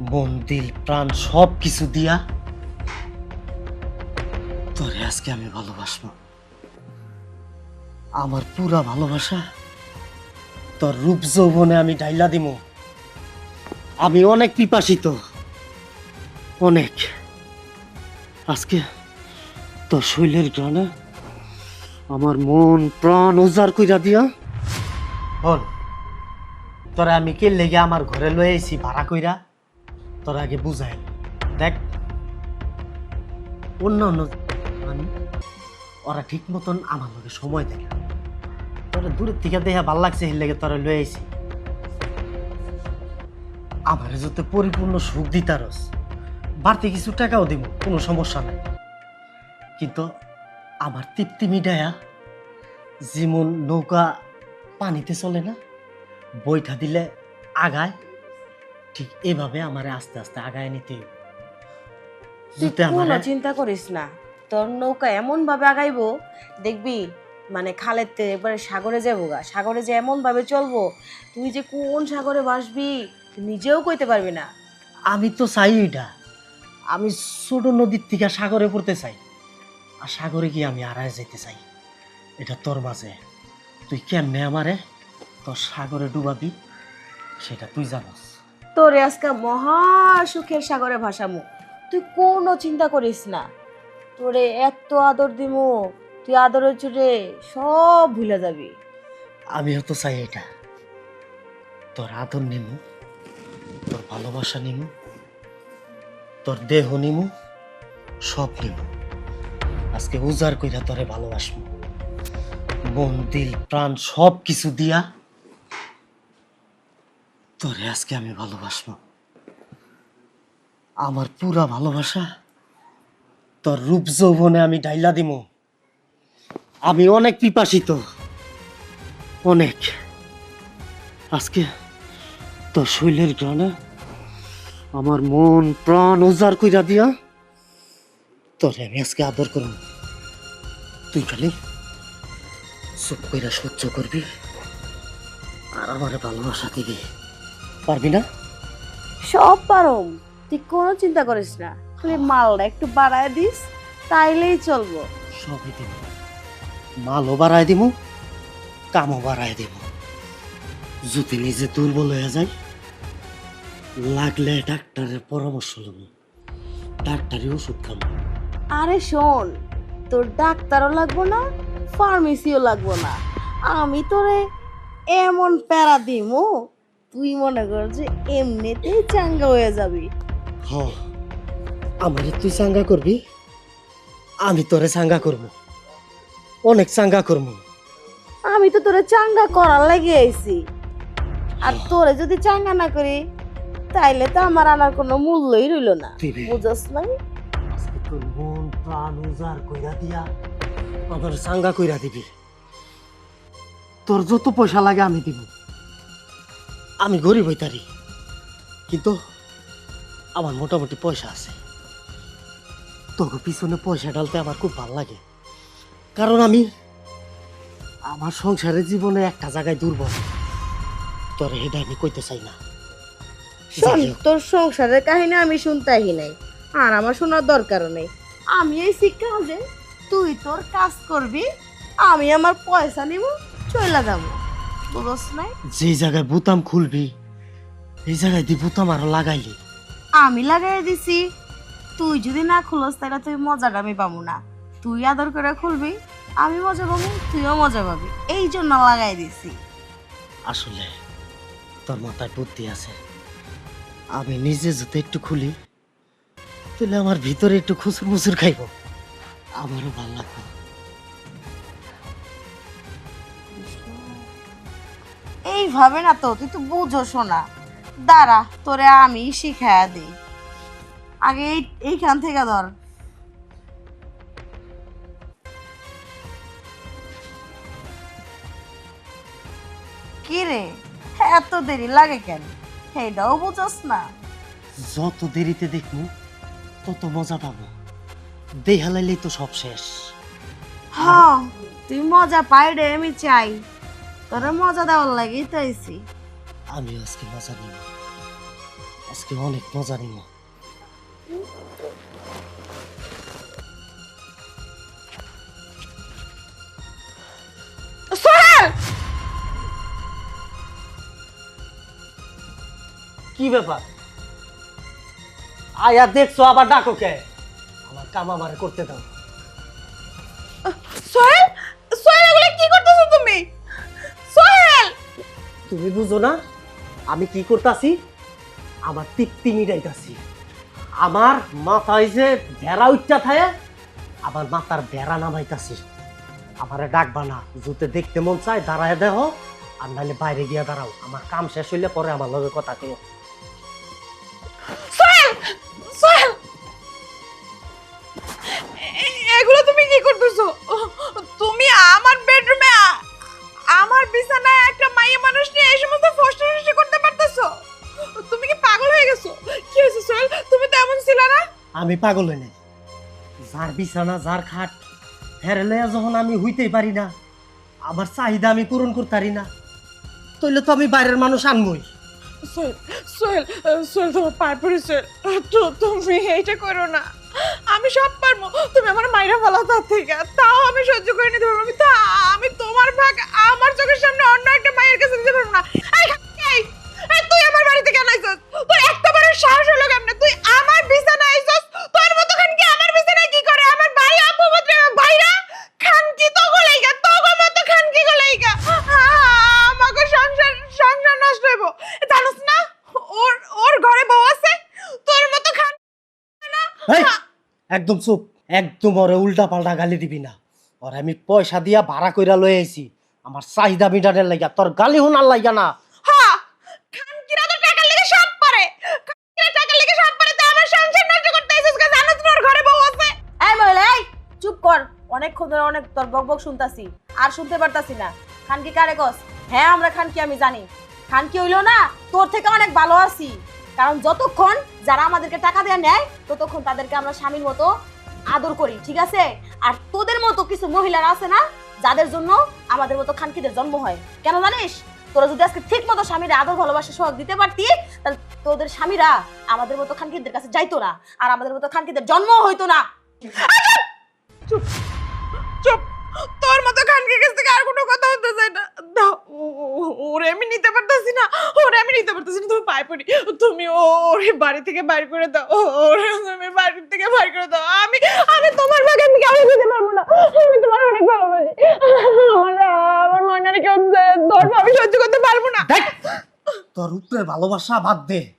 মন দিল, প্রাণ, সব কিছু দিয়া তোরে আজকে আমি ভালোবাসবো। আমার পুরা ভালোবাসা তোর রূপ যৌবনে আমি ডাইলা দিমু আমি অনেক পিপাসিত, অনেক। আজকে তোর শৈলের গ্রানে আমার মন, প্রাণ উজাড় কইরা দিয়া, বল, তোরা আমি কে লেগে আমার ঘরে লয়ে আইছি, ভাড়া কইরা? তোরা আগে বুঝাই দেখ অন্য অন্য মানে ওরা ঠিক মতন আমার লগে সময় দেয় না। তোরা দূরের থেকে দেখা ভালো লাগছে, এর লেগে তোরা লয়ে আইছি। আমার যাতে পরিপূর্ণ সুখ দিতারস বাড়তি কিছু টাকাও দিব কোনো সমস্যা নাই। কিন্তু আমার তৃপ্তি মিটায়া যেমন নৌকা পানিতে চলে না, বইটা দিলে আগায় ঠিক এভাবে আমারে আস্তে আস্তে আগায় নিতে। তুই যাতে কোনো চিন্তা করিস না। তোর নৌকা এমন ভাবে আগাইবো দেখবি মানে খালের তে এবারে সাগরে যাব গা। সাগরে যে এমন ভাবে চলবো তুই যে কোন সাগরে ভাসবি তুই নিজেও কইতে পারবি না। আমি তো চাই এটা আমি ছোট নদীর থেকে সাগরে পড়তে চাই। আর সাগরে গিয়ে আমি আড়ায় যেতে চাই। এটা তোর মাঝে। তুই কেমনে আমারে তোর সাগরে ডুবাবি সেটা তুই জানাস। তোরে আজকে মহা সুখের সাগরে ভাসামু তুই কোনো চিন্তা করিস না। তোরে এত আদর দিমু, তুই আদরের চুটে সব ভুলে যাবি। আমিও তো চাই এটা। তোর আদর নিমু, তোর ভালোবাসা নিমু, তোর দেহ নিমু, সব নিমু। আজকে উজাড় কইরা তোরে ভালোবাসবো। মন, দিল, প্রাণ সব কিছু দিয়া তোরে আজকে আমি ভালোবাসবো। আমার পুরা ভালোবাসা তোর রূপ যৌবনে আমি ডাইলা দিমু। আমি অনেক পিপাসিত, অনেক। আজকে তোর শৈলের গ্রানে আমার মন, প্রাণ উজাড় কইরা দিয়া তোরে আমি আজকে আদর করব তুই খালি চুপ কইরা সহ্য করবি আর আমার ভালোবাসা দিবি। পারবি না? সব পারম। তুই কোনো চিন্তা করিস না। খালি মালটা একটু বাড়ায় দিস তাইলেই চলবো। সবই দিব। মালও বাড়ায় দিব কামও বাড়ায় দিব। যদি নিজে দুর্বল হয়ে যায় লাগলে ডাক্তারের পরামর্শ নেব ডাক্তারি ওষুধ খাব। আরে শোন তোর ডাক্তারও লাগবো না ফার্মেসিও লাগবো না। আমি তোরে এমন প্যারা দিমু তুই মনে কর যে এমনিতেই চাঙ্গা হয়ে যাবি। হ আমারে তুই চাঙ্গা করবি? আমি তোরে চাঙ্গা করব। অনেক চাঙ্গা করব। আমি তো তোরে চাঙ্গা করার লাগে আইছি। আর তোরে যদি চাঙ্গা না করি তাইলে তো আমার আনার কোনো মূল্যই রইল না। বুঝস নাই আজকে তোর মন প্রাণ উজাড় কইরা দিয়া আমার চাঙ্গা কইরা দিবি। তোর যত পয়সা লাগে আমি দিব। আমি গরিব হইতারি কিন্তু আমার মোটামুটি পয়সা আছে। তোকে পিছনে পয়সা ডালতে আমার খুব ভালো লাগে। কারণ আমি আমার সংসারের জীবনে একটা জায়গায় দুর্বল। তোর এটা আমি কইতে চাই না। শোন তোর সংসারের কাহিনী আমি শুনতেই নাই। আর আমার শোনার দরকারও নেই। আমি এই শিক্ষা যে তুই তোর কাজ করবি আমি আমার পয়সা নিব চলে যাব। নাই? যে জায়গায় বুতাম খুলবি এই জায়গায় দি বুতাম আরও লাগাইলি। আমি লাগাই দিছি। তুই যদি না খুলস তাহলে তুই মজাটা আমি পাবো না। তুই আদর করে খুলবি আমি মজা পাবো তুইও মজা পাবি। এই জন্য লাগাই দিছি। আসলে তোর মাথায় বুদ্ধি আছে। আমি নিজে যদি একটু খুলি তাহলে আমার ভিতরে একটু খুচুর মুচুর খাইব। আমারও ভালো লাগবে। এইভাবে না তো তুই তো বুঝো শোনা দাঁড়া তোরে আমি শিখায়া দিই। আগে এই এইখান থেকে ধর। কি রে? এত দেরি লাগে কেন? সেইটাও বুঝোস না। যত দেরিতে দেখব তত মজা পাবো দেহালাইলেই তো সব শেষ। হ্যাঁ তুই মজা পাই রে আমি চাই। তোরে মজা দেওয়ার লাগেই তো আইছি। আমি আজকে মজা নিব। আজকে অনেক মজা নিব। কি ব্যাপার? আয়া দেখছ আবার ডাকো কে? আমার কাম আমারে করতে দাও। তুমি বুঝো না, আমি কি করতাছি? আমার তৃপ্তি মিটাইতাছি। আমার মাথায় যে ভেড়া উচ্চা থাকে, আমার মাথার ভেড়া নামাইতাছি। আমারে ডাকবা না, জুতে দেখতে মন চায়, দাঁড়ায় দেহ আর নাহলে বাইরে গিয়া দাঁড়াও। আমার কাম শেষ হইলে পরে আমার লগে কথা কেউ এগুলো তুমি কি করতেছো? তুমি আমার বেডরুমে আমার বিছানায় পাগল কি হয়েছে সোহেল? তুমি তো এমন ছিল না? আমি পাগল হই নাই। যার বিছানা যার খাট হেরেলে যখন আমি হইতেই পারি না আমার চাহিদা আমি পূরণ করতে পারি না তইলে তো আমি বাইরের মানুষ আনবই। সোহেল সোহেল সোহেল তোমার পায়ে পড়ি সোহেল তো তুমি এইটা করো না। আমি সব পারব। তুমি আমার মাইরা ফেলাও তার থেকে। তাও আমি সহ্য করে নিতে পারব আমি তা আমি তোমার ভাগ আমার চোখের সামনে অন্য একটা মায়ের কাছে দিতে পারব না এই, এই, এই, তুই আমার বাড়িতে কেন আইছস তোর একটা বড় সাহস হলো কেমনে তুই আমার বিছানায় আইছস তোর মতো খান কি আমার বিছানায় কি করে আমার ভাই আপু পুত্র ভাইরা খান কি তো গলাইগা তো মতো খান কি গলাইগা আমাকে সংসার সংসার নষ্ট হইব জানোস না ওর ওর ঘরে বউ আছে তোর মতো খান না এই, একদম চুপ। একদম ওরে উল্টা পাল্টা গালি দিবি না। ওরে আমি পয়সা দিয়া ভাড়া কইরা লই আইছি। আমার চাহিদা মিটানের লাগা তোর গালি শোনার লাগা না। হ্যাঁ খানকিরা তো টাকার লেগে সব পারে। খানকিরা টাকার লেগে সব পারে। তা আমার সংসার নষ্ট করতে আইছিস কে? জানোস না ঘরে বউ আছে? এই মহিলা এই চুপ কর। অনেকক্ষণ ধরে অনেক তোর বক বক শুনতাছি। আর শুনতে পারতাছি না। খানকি কারে কস? হ্যাঁ আমরা খানকি আমি জানি। খানকি হইল না তোর থেকে অনেক ভালো আছি। কারণ যতক্ষণ যারা আমাদেরকে টাকা দেয়া নেয়, ততক্ষণ তাদেরকে আমরা স্বামীর মতো আদর করি, ঠিক আছে? আর তোদের মতো কিছু মহিলারা আছে না, যাদের জন্য আমাদের মতো খানকিদের জন্ম হয়। কেন জানিস? তোরা যদি আজকে ঠিক মতো স্বামীর আদর, ভালোবাসা, সোহাগ দিতে পারতি, তাহলে তোদের স্বামীরা আমাদের মতো খানকিদের কাছে যাইতো না, আর আমাদের মতো খানকিদের জন্ম হইতো না। চুপ তোর কাছ থেকে আর কোনো কথা হতে চাই না। ওরে আমি নিতে পারতাছি না। ওরে আমি নিতে পারতাছি না। তুমি পায়ে পড়ি। তুমি ওরে বাড়ি থেকে বাইর করে দাও। ওরে আমি বাড়ি থেকে বাইর করে দাও। আমি আমি তোমার ভাগে আমি কেমন দিতে পারব না। আমি তোমার অনেক ভালোবাসি। আমার আমার মনে কেউ ধর্ম আমি সহ্য করতে পারব না। তোর উপরে ভালোবাসা বাদ দে।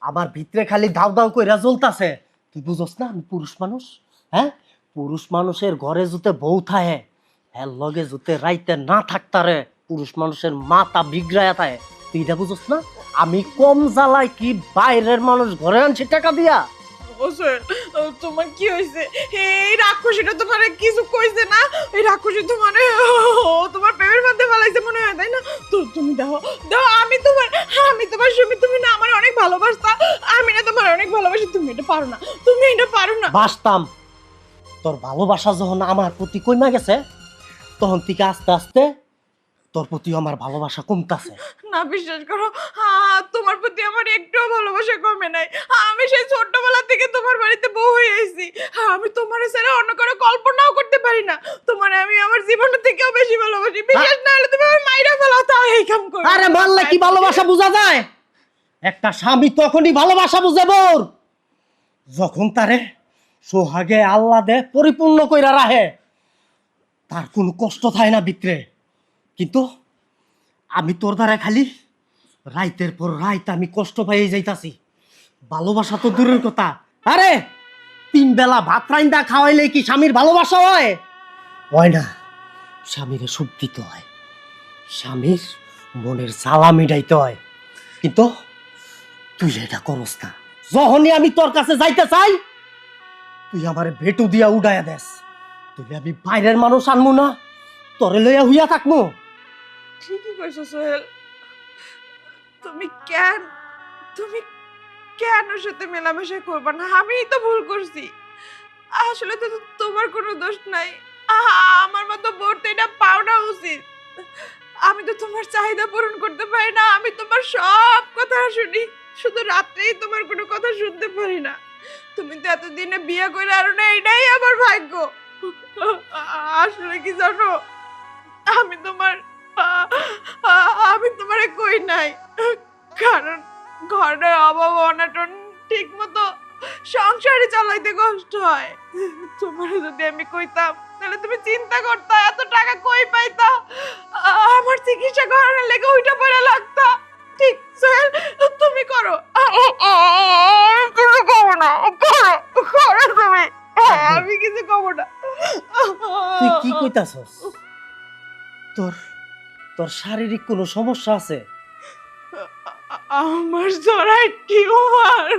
আমার ভিতরে খালি দাও দাও কইরা জ্বলতাছে। তুই বুঝস না আমি পুরুষ মানুষ? হ্যাঁ? পুরুষ মানুষের ঘরে জুতে বউ থাহে। হ্যাঁ লগে জুতে রাইতে না থাকতারে পুরুষ মানুষের মাথা বিগড়ায় থাকে। তুই এটা বুঝস না? আমি কম জ্বালাই কি বাইরের মানুষ ঘরে আনছি টাকা দিয়া? তোমার কি হয়েছে? এই রাক্ষসীটা তোমার কিছু কইছে না? এই রাক্ষসী তোমার তোমার প্রেমের মধ্যে ফেলাইছে মনে হয় তাই না? তো তুমি দাও দাও আমি তোমার আমি তোমার তুমি না আমার অনেক ভালোবাসতা। আমি না তোমার অনেক ভালোবাসি তুমি এটা পারো না। তুমি এটা পারো না। বাসতাম। তোর ভালোবাসা যখন আমার প্রতি কইমা গেছে তখন থেকে আস্তে আস্তে তোর প্রতি আমার ভালোবাসা কমতাছে। না বিশ্বাস করো হ্যাঁ তোমার প্রতি আমার একটুও ভালোবাসা কমে নাই। আমি সেই ছোট্টবেলা থেকে তোমার বাড়িতে বউ হয়ে আইছি। আমি তোমার ছাড়া অন্য কারও কল্পনাও করতে পারি না। তোমার আমি আমার জীবনের থেকেও বেশি ভালোবাসি। বিশ্বাস না হলে তুমি আমার মাইরা ফেলাও তাও এই কাম করো। আরে মারলে কি ভালোবাসা বোঝা যায়? একটা স্বামী তখনই ভালোবাসা বুঝে বোর। যখন তারে সোহাগে আল্লাদে পরিপূর্ণ কইরা রাহে তার কোনো কষ্ট থাকে না ভিতরে কিন্তু আমি তোর দ্বারা খালি রাইতের পর রাইত আমি কষ্ট পাইয়ে যাইতাছি। ভালোবাসা তো দূরের কথা। আরে, তিন বেলা ভাত রাইন্দা খাওয়াইলে কি স্বামীর ভালোবাসা হয়? হয় না, স্বামীরে সুখ দিতে হয়। স্বামীর মনের জ্বালা মিটাইতে হয়। কিন্তু তুই এটা করস না। যখনই আমি তোর কাছে যাইতে চাই, তুই আমার ভেটু দিয়া উড়াইয়া দেস। তুই আমি বাইরের মানুষ আনমু না, তোরে লইয়া হইয়া থাকমু। ঠিকই কইছো সোহেল। তুমি কেন তুমি কেন সাথে মেলামেশা করবে না? আমিই তো ভুল করছি। আসলে তো তোমার কোনো দোষ নাই। আমার মতো বোর্ড এটা পাওনা উচিত। আমি তো তোমার চাহিদা পূরণ করতে পারি না। আমি তোমার সব কথা শুনি। শুধু রাত্রেই তোমার কোনো কথা শুনতে পারি না। তুমি তো এতদিনে বিয়ে করে আরও না এটাই আমার ভাগ্য। আসলে কি জানো? আমি তোমার আমি তোমারে কই নাই। কারণ ঘরে অভাব অনাটন ঠিক মতো সংসারে চালাইতে কষ্ট হয়। তোমার যদি আমি কইতাম, তাহলে তুমি চিন্তা করতা, এত টাকা কই পাইতা? আমার চিকিৎসা করানোর লেগে ওইটা পরে লাগতা। ঠিক, সোহেল, তুমি করো। কিছু করব না, করো করো তুমি। আমি কিছু করব না। তুই কি কইতাছস? তোর তোর শারীরিক কোনো সমস্যা আছে? আমার জড়াই টিউমার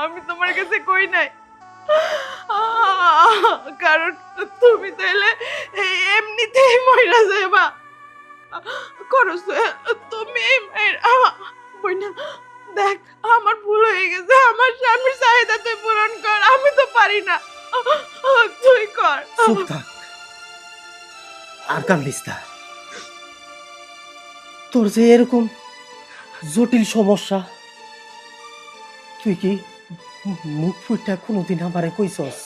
আমি তোমার কাছে কই নাই। কারণ তুমি তাইলে এমনিতেই মইরা যাইবা। করো তুমি বইনা, দেখ, আমার ভুল হয়ে গেছে। আমার স্বামীর চাহিদা তুই পূরণ কর। আমি তো পারি না। তুই কর। চুপ থাক। আর কান্দিস না। তোর যে এরকম জটিল সমস্যা, তুই কি মুখ কোনোদিন আমারে কইছস?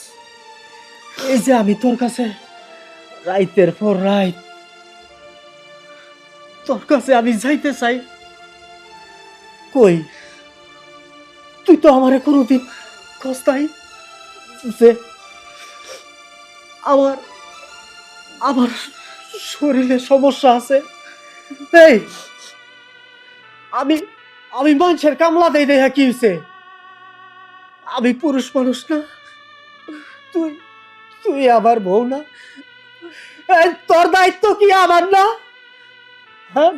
এই যে আমি তোর কাছে রাইতের পর রাইত, তোর কাছে আমি যাইতে চাই, কই? তুই তো আমারে কোনোদিন কস্তাই আমার আমার শরীরে সমস্যা আছে। এই, আমি আমি মানুষের কামলা দেই দেখা কি হয়েছে আমি পুরুষ মানুষ না। তুই তুই আমার বউ না। তোর দায়িত্ব কি আমার না? হ্যাঁ?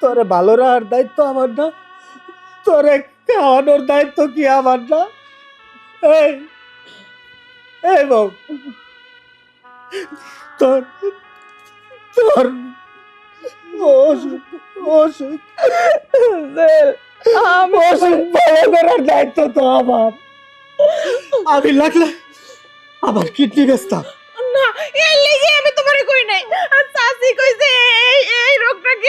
তোরে ভালো রাখার দায়িত্ব আমার না। তোরে খাওয়ানোর দায়িত্ব কি আমার না? এই বউ। তোর তোর অসুখ অসুখ। অসুখ ভালো করার দায়িত্ব তো আমার। আমি লাগলে আমার কিডনি বেচতাম না এই লেগে আমি তোমারে কই নাই। আর চাচি কইছে এই এই রোগটা কি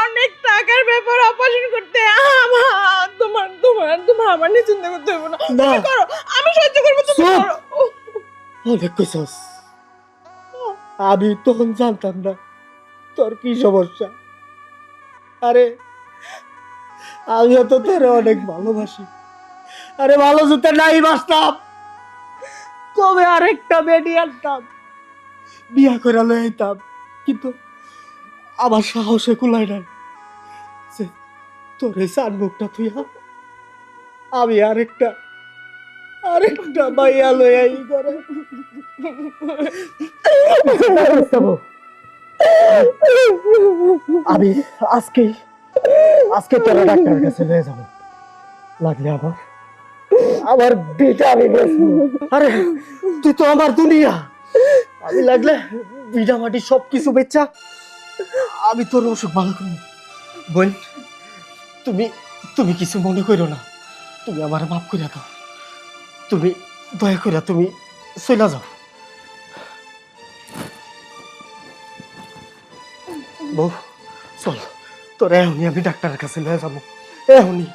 অনেক টাকার ব্যাপার অপারেশন করতে। আমার তোমার তোমার তোমার আমার নিয়ে চিন্তা করতে হবে না। না। তুমি করো আমি সহ্য করব তুমি করো। অনেক কইছস। আমি তখন জানতাম না। তোর কি সমস্যা? আরে, আমিও তো তোরে অনেক ভালোবাসি। আরে, ভালো জুতে নাই বাসতাম কবে আরেকটা বেডি আনতাম। বিয়া করে লইতাম কিন্তু আমার সাহসে কুলাই নাই যে তোর এই সান মুখটা তুই আমি আরেকটা আরেকটা মাইয়া লইয়া ই করে আমি আজকে তোরা ডাক্তারের কাছে নিয়ে যাব। লাগলে আমার আমার বিটা আমি আরে, তুই তো আমার দুনিয়া। আমি লাগলে বিটা মাটি সব কিছু বেচা। আমি তোর অসুখ ভালো করি। বোন, তুমি তুমি কিছু মনে করো না। তুমি আমার মাফ করে দাও। তুমি দয়া করে তুমি চলে যাও। বউ চল। তোর এখনই আমি ডাক্তারের কাছে লয়ে যাব। এখনই।